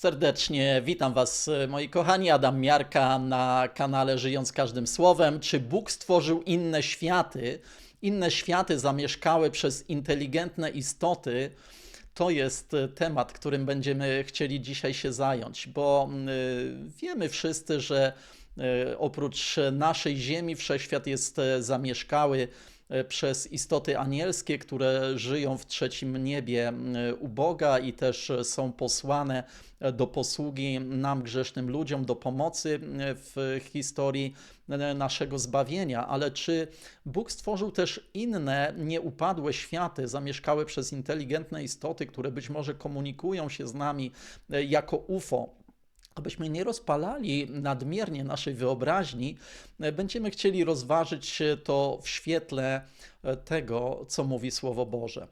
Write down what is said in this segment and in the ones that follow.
Serdecznie witam Was, moi kochani. Adam Miarka na kanale Żyjąc Każdym Słowem. Czy Bóg stworzył inne światy? Inne światy zamieszkałe przez inteligentne istoty. To jest temat, którym będziemy chcieli dzisiaj się zająć, bo y, wiemy wszyscy, że y, oprócz naszej Ziemi wszechświat jest y, zamieszkały przez istoty anielskie, które żyją w trzecim niebie u Boga i też są posłane e, do posługi nam, grzesznym ludziom, do pomocy w historii e, naszego zbawienia. Ale czy Bóg stworzył też inne, nieupadłe światy, zamieszkałe przez inteligentne istoty, które być może komunikują się z nami jako UFO? Abyśmy nie rozpalali nadmiernie naszej wyobraźni, e, będziemy chcieli rozważyć to w świetle e, tego, co mówi Słowo Boże.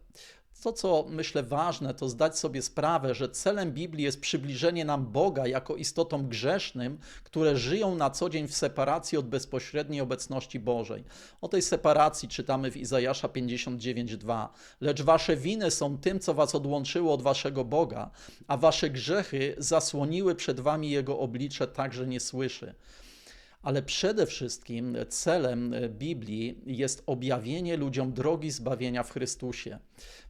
To, co myślę ważne, to zdać sobie sprawę, że celem Biblii jest przybliżenie nam Boga jako istotom grzesznym, które żyją na co dzień w separacji od bezpośredniej obecności Bożej. O tej separacji czytamy w Izajasza 59:2. Lecz wasze winy są tym, co was odłączyło od waszego Boga, a wasze grzechy zasłoniły przed wami jego oblicze, tak że nie słyszy ale przede wszystkim celem Biblii jest objawienie ludziom drogi zbawienia w Chrystusie.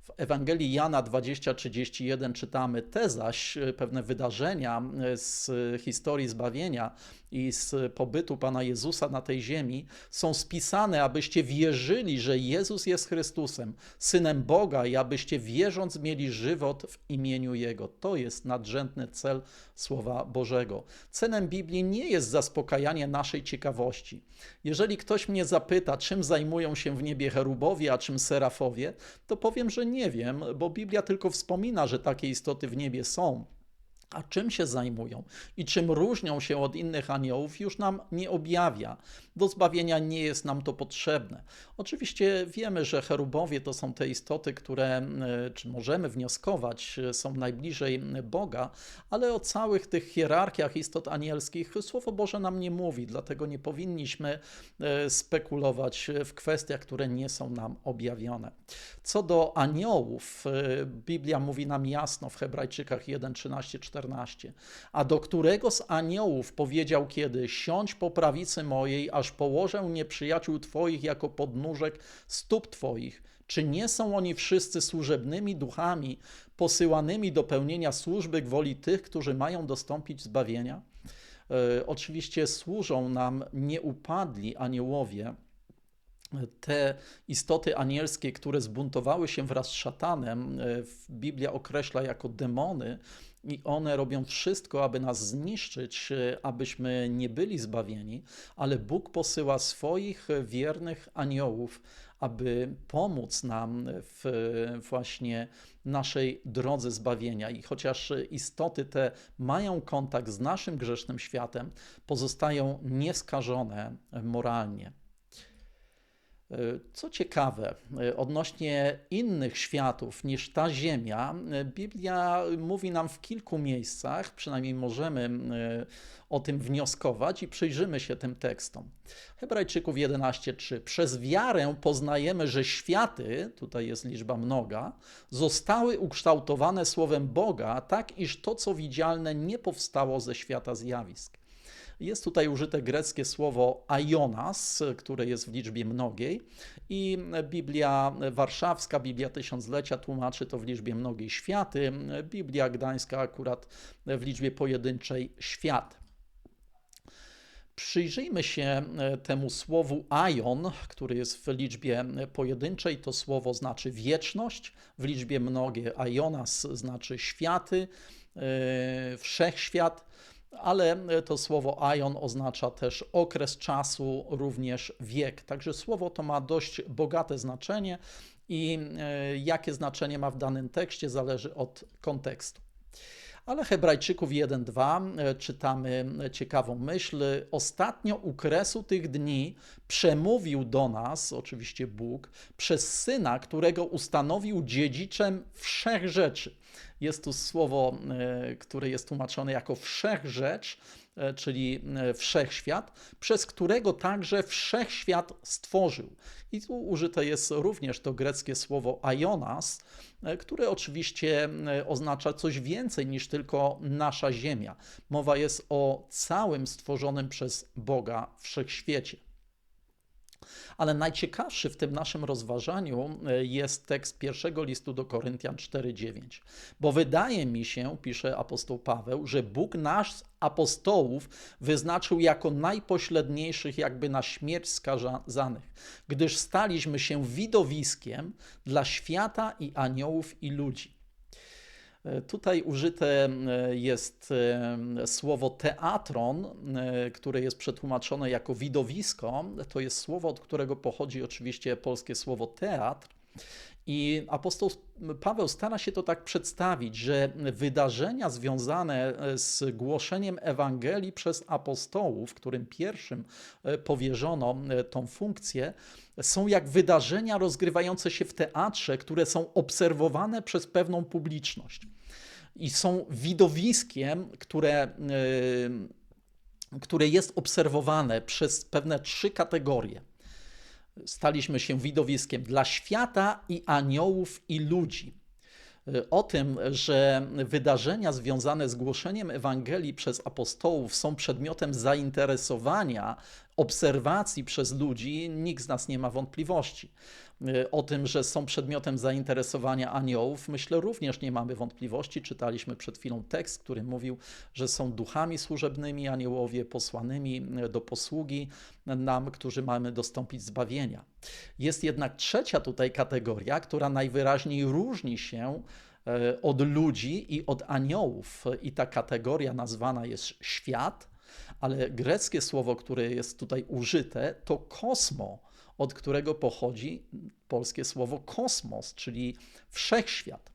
W Ewangelii Jana 20:31 czytamy te zaś pewne wydarzenia z historii zbawienia i z pobytu Pana Jezusa na tej ziemi są spisane, abyście wierzyli, że Jezus jest Chrystusem, Synem Boga i abyście wierząc mieli żywot w imieniu Jego. To jest nadrzędny cel Słowa Bożego. Celem Biblii nie jest zaspokajanie naszej ciekawości. Jeżeli ktoś mnie zapyta, czym zajmują się w niebie cherubowie, a czym serafowie, to powiem, że nie wiem, bo Biblia tylko wspomina, że takie istoty w niebie są. A czym się zajmują i czym różnią się od innych aniołów, już nam nie objawia. Do zbawienia nie jest nam to potrzebne. Oczywiście wiemy, że cherubowie to są te istoty, które, e, czy możemy wnioskować, e, są najbliżej Boga, ale o całych tych hierarchiach istot anielskich Słowo Boże nam nie mówi, dlatego nie powinniśmy e, spekulować w kwestiach, które nie są nam objawione. Co do aniołów, Biblia mówi nam jasno w Hebrajczykach 1, 13, 14, 14. A do którego z aniołów powiedział kiedy: Siądź po prawicy mojej, aż położę nieprzyjaciół Twoich jako podnóżek stóp Twoich. Czy nie są oni wszyscy służebnymi duchami, posyłanymi do pełnienia służby gwoli tych, którzy mają dostąpić zbawienia? E, oczywiście służą nam nieupadli aniołowie, te istoty anielskie, które zbuntowały się wraz z szatanem, e, Biblia określa jako demony, i one robią wszystko, aby nas zniszczyć, e, abyśmy nie byli zbawieni, ale Bóg posyła swoich wiernych aniołów, aby pomóc nam w właśnie naszej drodze zbawienia. I chociaż istoty te mają kontakt z naszym grzesznym światem, pozostają nieskażone moralnie. Co ciekawe, odnośnie innych światów niż ta Ziemia, Biblia mówi nam w kilku miejscach, przynajmniej możemy e, o tym wnioskować i przyjrzymy się tym tekstom. Hebrajczyków 11:3. Przez wiarę poznajemy, że światy, tutaj jest liczba mnoga, zostały ukształtowane słowem Boga, tak iż to, co widzialne, nie powstało ze świata zjawisk. Jest tutaj użyte greckie słowo aionas, które jest w liczbie mnogiej i Biblia Warszawska, Biblia Tysiąclecia tłumaczy to w liczbie mnogiej światy, Biblia Gdańska akurat w liczbie pojedynczej świat. Przyjrzyjmy się temu słowu aion, który jest w liczbie pojedynczej. To słowo znaczy wieczność, w liczbie mnogiej aionas znaczy światy, wszechświat ale to słowo aion oznacza też okres czasu, również wiek. Także słowo to ma dość bogate znaczenie i e, jakie znaczenie ma w danym tekście zależy od kontekstu. Ale Hebrajczyków 1:2 e, czytamy ciekawą myśl. Ostatnio u kresu tych dni przemówił do nas, oczywiście Bóg, przez syna, którego ustanowił dziedziczem wszech rzeczy. Jest tu słowo, e, które jest tłumaczone jako wszech rzecz, e, czyli e, wszechświat, przez którego także wszechświat stworzył. I tu użyte jest również to greckie słowo aionas, które oczywiście oznacza coś więcej niż tylko nasza Ziemia. Mowa jest o całym stworzonym przez Boga wszechświecie. Ale najciekawszy w tym naszym rozważaniu e, jest tekst pierwszego listu do Koryntian 4:9. Bo wydaje mi się, pisze apostoł Paweł, że Bóg nasz apostołów wyznaczył jako najpośredniejszych jakby na śmierć skazanych, gdyż staliśmy się widowiskiem dla świata i aniołów i ludzi. E, tutaj użyte e, jest e, słowo teatron, które jest przetłumaczone jako widowisko. To jest słowo, od którego pochodzi oczywiście polskie słowo teatr. I apostoł Paweł stara się to tak przedstawić, że wydarzenia związane z głoszeniem Ewangelii przez apostołów, którym pierwszym powierzono tą funkcję, są jak wydarzenia rozgrywające się w teatrze, które są obserwowane przez pewną publiczność i są widowiskiem, które, yy, które jest obserwowane przez pewne trzy kategorie. Staliśmy się widowiskiem dla świata i aniołów i ludzi. Yy, o tym, że wydarzenia związane z głoszeniem Ewangelii przez apostołów są przedmiotem zainteresowania, obserwacji przez ludzi, nikt z nas nie ma wątpliwości. Y, o tym, że są przedmiotem zainteresowania aniołów, myślę również nie mamy wątpliwości. Czytaliśmy przed chwilą tekst, który mówił, że są duchami służebnymi, aniołowie posłanymi y, do posługi nam, którzy mamy dostąpić zbawienia. Jest jednak trzecia tutaj kategoria, która najwyraźniej różni się y, od ludzi i od aniołów, i ta kategoria nazwana jest świat, ale greckie słowo, które jest tutaj użyte, to kosmo od którego pochodzi polskie słowo kosmos, czyli wszechświat.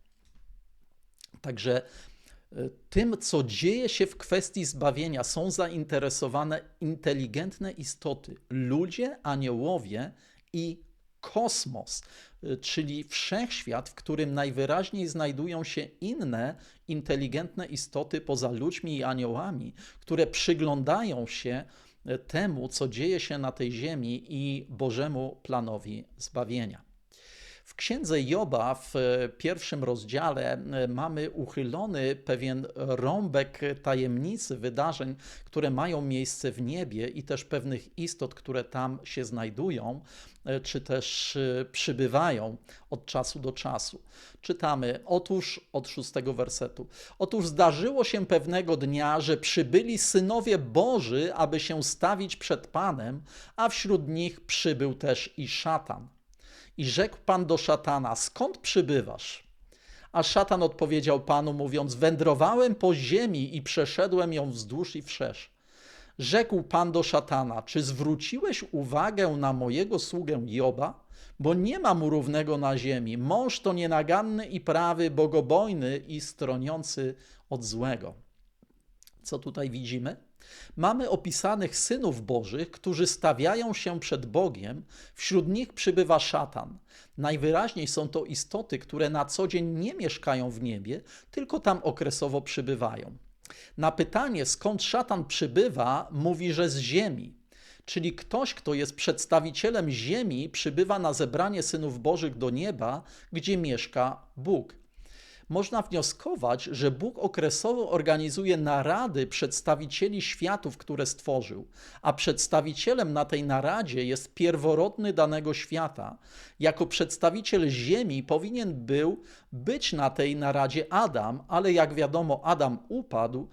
Także e, tym, co dzieje się w kwestii zbawienia, są zainteresowane inteligentne istoty, ludzie, aniołowie i kosmos, e, czyli wszechświat, w którym najwyraźniej znajdują się inne inteligentne istoty poza ludźmi i aniołami, które przyglądają się temu, co dzieje się na tej ziemi i Bożemu planowi zbawienia. W księdze Joba w pierwszym rozdziale e, mamy uchylony pewien rąbek tajemnicy wydarzeń, które mają miejsce w niebie i też pewnych istot, które tam się znajdują, e, czy też e, przybywają od czasu do czasu. Czytamy, otóż od szóstego wersetu. Otóż zdarzyło się pewnego dnia, że przybyli synowie Boży, aby się stawić przed Panem, a wśród nich przybył też i szatan. I rzekł Pan do szatana: Skąd przybywasz? A szatan odpowiedział Panu, mówiąc: Wędrowałem po ziemi i przeszedłem ją wzdłuż i wszerz. Rzekł Pan do szatana: Czy zwróciłeś uwagę na mojego sługę Joba? Bo nie ma mu równego na ziemi. Mąż to nienaganny i prawy, bogobojny i stroniący od złego. Co tutaj widzimy? Mamy opisanych synów Bożych, którzy stawiają się przed Bogiem, wśród nich przybywa szatan. Najwyraźniej są to istoty, które na co dzień nie mieszkają w niebie, tylko tam okresowo przybywają. Na pytanie, skąd szatan przybywa, mówi, że z ziemi. Czyli ktoś, kto jest przedstawicielem ziemi, przybywa na zebranie synów Bożych do nieba, gdzie mieszka Bóg można wnioskować, że Bóg okresowo organizuje narady przedstawicieli światów, które stworzył, a przedstawicielem na tej naradzie jest pierworodny danego świata. Jako przedstawiciel Ziemi powinien był być na tej naradzie Adam, ale jak wiadomo, Adam upadł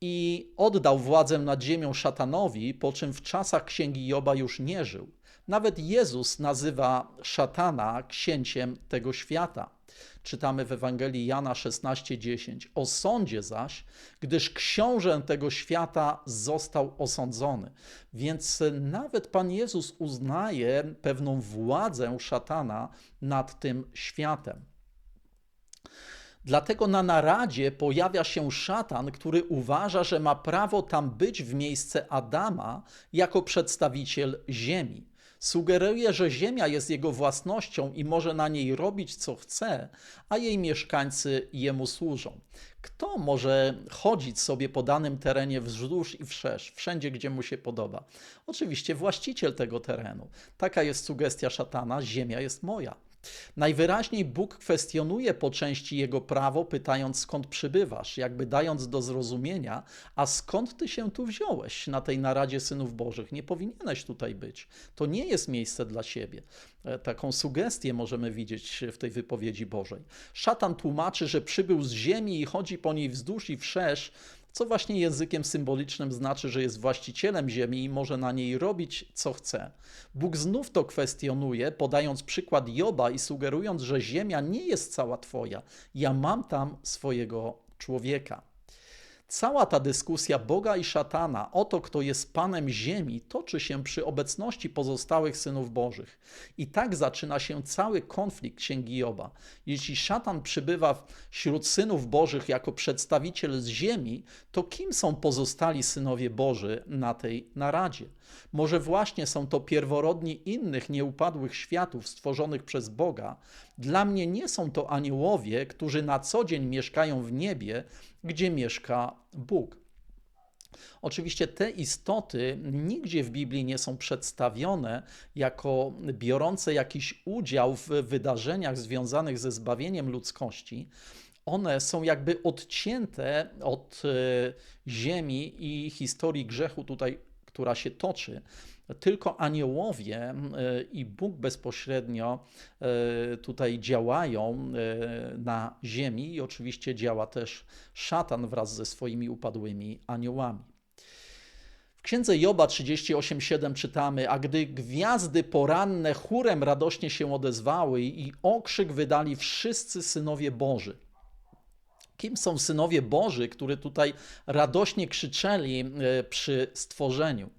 i oddał władzę nad ziemią szatanowi, po czym w czasach księgi Joba już nie żył. Nawet Jezus nazywa szatana księciem tego świata czytamy w Ewangelii Jana 16:10. O sądzie zaś, gdyż książę tego świata został osądzony. Więc nawet Pan Jezus uznaje pewną władzę szatana nad tym światem. Dlatego na naradzie pojawia się szatan, który uważa, że ma prawo tam być w miejsce Adama jako przedstawiciel ziemi. Sugeruje, że ziemia jest jego własnością i może na niej robić co chce, a jej mieszkańcy jemu służą. Kto może chodzić sobie po danym terenie wzdłuż i wszerz, wszędzie gdzie mu się podoba? Oczywiście właściciel tego terenu. Taka jest sugestia szatana: Ziemia jest moja. Najwyraźniej Bóg kwestionuje po części jego prawo, pytając skąd przybywasz, jakby dając do zrozumienia, a skąd ty się tu wziąłeś na tej naradzie synów Bożych? Nie powinieneś tutaj być. To nie jest miejsce dla siebie. E, taką sugestię możemy widzieć w tej wypowiedzi Bożej. Szatan tłumaczy, że przybył z ziemi i chodzi po niej wzdłuż i wszerz, co właśnie językiem symbolicznym znaczy, że jest właścicielem ziemi i może na niej robić, co chce. Bóg znów to kwestionuje, podając przykład Joba i sugerując, że ziemia nie jest cała Twoja. Ja mam tam swojego człowieka. Cała ta dyskusja Boga i szatana o to, kto jest Panem Ziemi, toczy się przy obecności pozostałych synów Bożych. I tak zaczyna się cały konflikt Księgi Joba. Jeśli szatan przybywa wśród synów Bożych jako przedstawiciel z ziemi, to kim są pozostali synowie Boży na tej naradzie? Może właśnie są to pierworodni innych nieupadłych światów stworzonych przez Boga. Dla mnie nie są to aniołowie, którzy na co dzień mieszkają w niebie, gdzie mieszka Bóg. Oczywiście te istoty nigdzie w Biblii nie są przedstawione jako biorące jakiś udział w wydarzeniach związanych ze zbawieniem ludzkości. One są jakby odcięte od e, ziemi i historii grzechu tutaj, która się toczy tylko aniołowie e, i Bóg bezpośrednio e, tutaj działają e, na ziemi i oczywiście działa też szatan wraz ze swoimi upadłymi aniołami. W księdze Joba 38:7 czytamy: A gdy gwiazdy poranne chórem radośnie się odezwały i okrzyk wydali wszyscy synowie Boży. Kim są synowie Boży, którzy tutaj radośnie krzyczeli przy stworzeniu?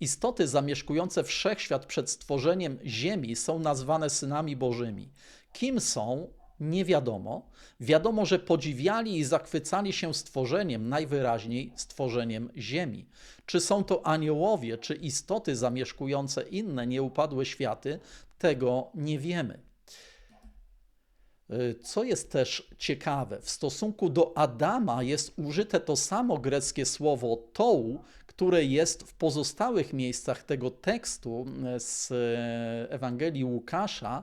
Istoty zamieszkujące wszechświat przed stworzeniem Ziemi są nazwane synami Bożymi. Kim są? Nie wiadomo. Wiadomo, że podziwiali i zachwycali się stworzeniem, najwyraźniej stworzeniem Ziemi. Czy są to aniołowie, czy istoty zamieszkujące inne nieupadłe światy, tego nie wiemy. Co jest też ciekawe, w stosunku do Adama jest użyte to samo greckie słowo tou, które jest w pozostałych miejscach tego tekstu e, z e, Ewangelii Łukasza,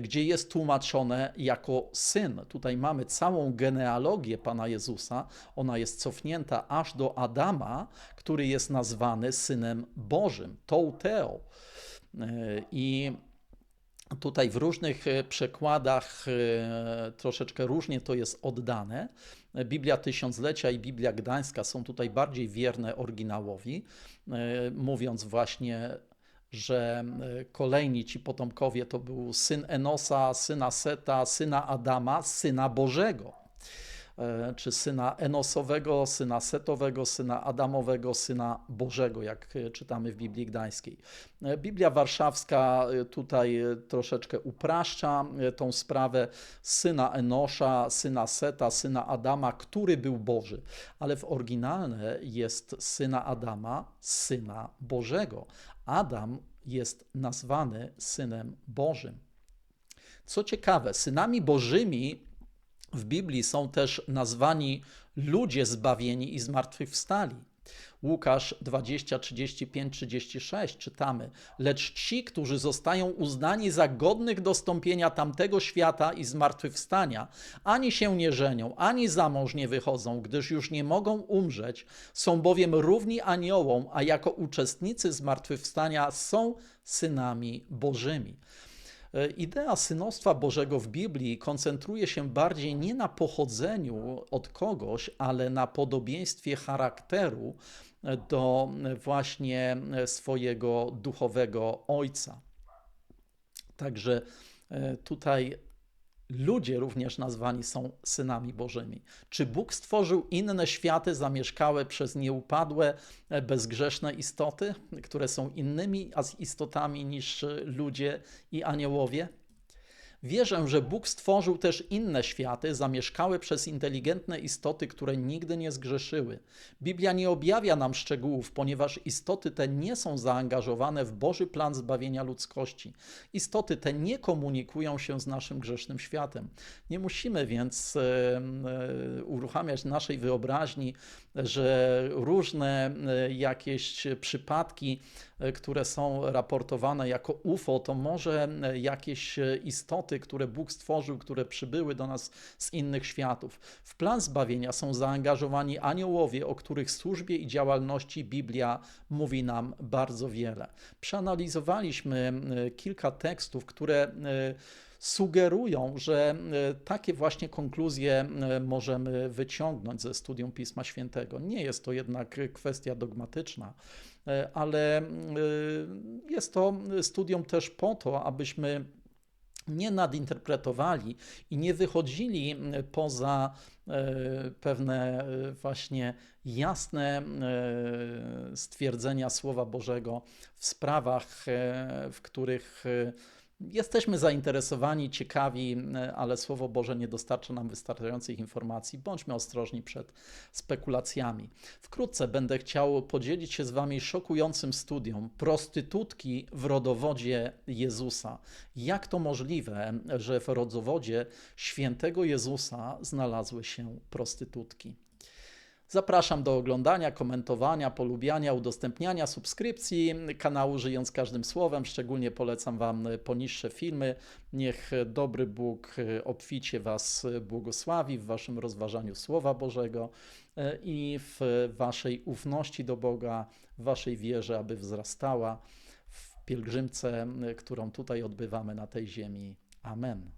gdzie jest tłumaczone jako syn. Tutaj mamy całą genealogię Pana Jezusa. Ona jest cofnięta aż do Adama, który jest nazwany synem Bożym, Touteo. I Tutaj w różnych przekładach troszeczkę różnie to jest oddane. Biblia Tysiąclecia i Biblia Gdańska są tutaj bardziej wierne oryginałowi, e, mówiąc właśnie, że e, kolejni ci potomkowie to był syn Enosa, syna Seta, syna Adama, syna Bożego. E, czy syna Enosowego, syna Setowego, syna Adamowego, syna Bożego, jak e, czytamy w Biblii Gdańskiej. E, Biblia Warszawska tutaj troszeczkę upraszcza tą sprawę syna Enosza, syna Seta, syna Adama, który był Boży, ale w oryginalne jest syna Adama, syna Bożego. Adam jest nazwany synem Bożym. Co ciekawe, synami Bożymi w Biblii są też nazwani ludzie zbawieni i zmartwychwstali. Łukasz 20, 35, 36 czytamy: Lecz ci, którzy zostają uznani za godnych dostąpienia tamtego świata i zmartwychwstania, ani się nie żenią, ani za mąż nie wychodzą, gdyż już nie mogą umrzeć, są bowiem równi aniołom, a jako uczestnicy zmartwychwstania są synami Bożymi. E, idea synostwa Bożego w Biblii koncentruje się bardziej nie na pochodzeniu od kogoś, ale na podobieństwie charakteru e, do właśnie e, swojego duchowego ojca. Także tutaj Ludzie również nazwani są synami Bożymi. Czy Bóg stworzył inne światy zamieszkałe przez nieupadłe, bezgrzeszne istoty, które są innymi istotami niż ludzie i aniołowie? Wierzę, że Bóg stworzył też inne światy, zamieszkałe przez inteligentne istoty, które nigdy nie zgrzeszyły. Biblia nie objawia nam szczegółów, ponieważ istoty te nie są zaangażowane w Boży plan zbawienia ludzkości. Istoty te nie komunikują się z naszym grzesznym światem. Nie musimy więc e, uruchamiać naszej wyobraźni, że różne e, jakieś przypadki, które są raportowane jako UFO, to może e, jakieś e, istoty, które Bóg stworzył, które przybyły do nas z innych światów. W plan zbawienia są zaangażowani aniołowie, o których służbie i działalności Biblia mówi nam bardzo wiele. Przeanalizowaliśmy e, kilka tekstów, które e, sugerują, że e, takie właśnie konkluzje e, możemy wyciągnąć ze studium Pisma Świętego. Nie jest to jednak kwestia dogmatyczna, e, ale jest to studium też po to, abyśmy nie nadinterpretowali i nie wychodzili poza pewne właśnie jasne stwierdzenia Słowa Bożego w sprawach, w których jesteśmy zainteresowani, ciekawi, ale Słowo Boże nie dostarcza nam wystarczających informacji. Bądźmy ostrożni przed spekulacjami. Wkrótce będę chciał podzielić się z Wami szokującym studium prostytutki w rodowodzie Jezusa. Jak to możliwe, że w rodowodzie świętego Jezusa znalazły się prostytutki? Zapraszam do oglądania, komentowania, polubiania, udostępniania, subskrypcji kanału Żyjąc Każdym Słowem. Szczególnie polecam Wam poniższe filmy. Niech dobry Bóg obficie Was błogosławi w Waszym rozważaniu Słowa Bożego e, i w Waszej ufności do Boga, w Waszej wierze, aby wzrastała w pielgrzymce, którą tutaj odbywamy na tej ziemi. Amen.